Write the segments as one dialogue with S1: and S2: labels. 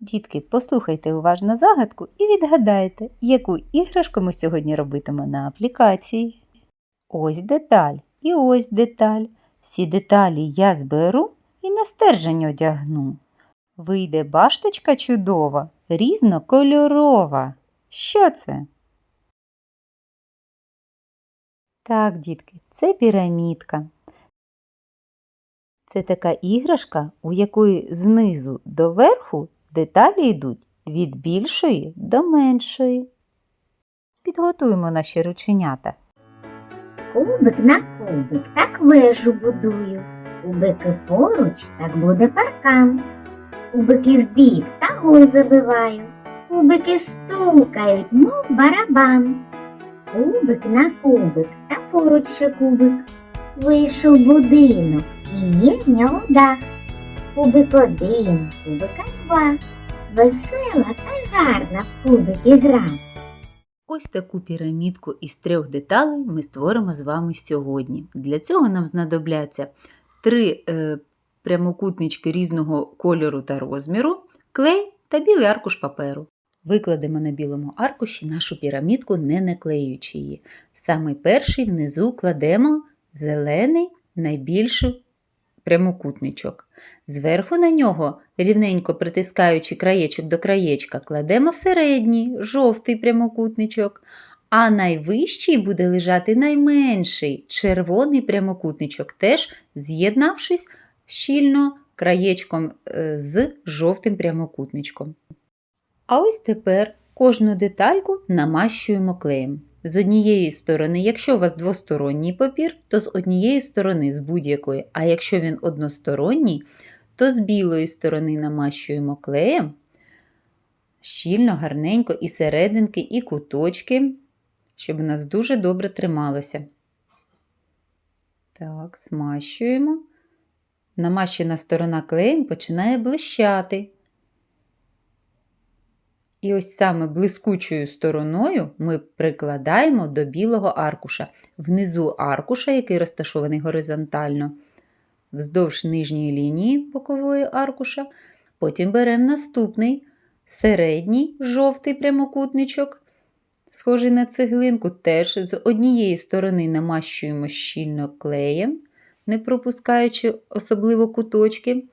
S1: Дітки, послухайте уважно загадку і відгадайте, яку іграшку ми сьогодні робитимо на аплікації. Ось деталь і ось деталь. Всі деталі я зберу і на стержень одягну. Вийде башточка чудова, різнокольорова. Що це? Так, дітки, це пірамідка. Це така іграшка, у якої знизу до верху деталі йдуть від більшої до меншої. Підготуємо наші рученята.
S2: Кубик на кубик, так вежу будую. Кубики поруч, так буде паркан. Кубики вбік та гул забиваю. Кубики стукають, мов барабан. Кубик на кубик та поруч ще кубик. Вийшов будинок в нього. Кубик один, кубика два. Весела та гарна в кубики гра.
S1: Ось таку пірамідку із трьох деталей ми створимо з вами сьогодні. Для цього нам знадобляться три е, прямокутнички різного кольору та розміру, клей та білий аркуш паперу. Викладемо на білому аркуші нашу пірамідку, не наклеюючи її. В самий перший внизу кладемо зелений найбільший прямокутничок. Зверху на нього, рівненько притискаючи краєчок до краєчка, кладемо середній жовтий прямокутничок, а найвищий буде лежати найменший червоний прямокутничок, теж з'єднавшись щільно краєчком е, з жовтим прямокутничком. А ось тепер кожну детальку намащуємо клеєм. З однієї сторони, якщо у вас двосторонній папір, то з однієї сторони з будь-якої, а якщо він односторонній, то з білої сторони намащуємо клеєм щільно, гарненько і серединки, і куточки, щоб у нас дуже добре трималося. Так, змащуємо. Намащена сторона клеєм починає блищати. І ось саме блискучою стороною ми прикладаємо до білого аркуша. Внизу аркуша, який розташований горизонтально, вздовж нижньої лінії бокової аркуша. Потім беремо наступний середній жовтий прямокутничок, схожий на цеглинку, теж з однієї сторони намащуємо щільно клеєм, не пропускаючи особливо куточки.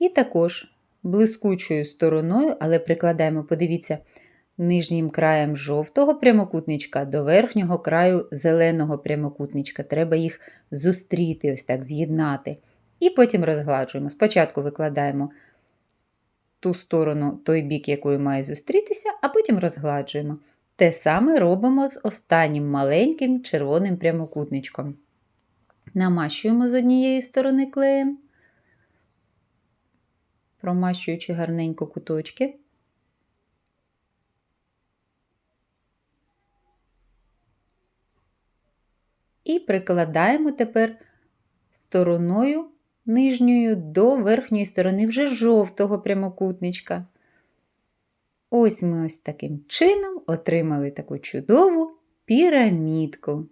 S1: І також блискучою стороною, але прикладаємо, подивіться, нижнім краєм жовтого прямокутничка до верхнього краю зеленого прямокутничка. Треба їх зустріти, ось так, з'єднати. І потім розгладжуємо. Спочатку викладаємо ту сторону, той бік, якою має зустрітися, а потім розгладжуємо. Те саме робимо з останнім маленьким червоним прямокутничком. Намащуємо з однієї сторони клеєм промащуючи гарненько куточки. І прикладаємо тепер стороною нижньою до верхньої сторони вже жовтого прямокутничка. Ось ми ось таким чином отримали таку чудову пірамідку.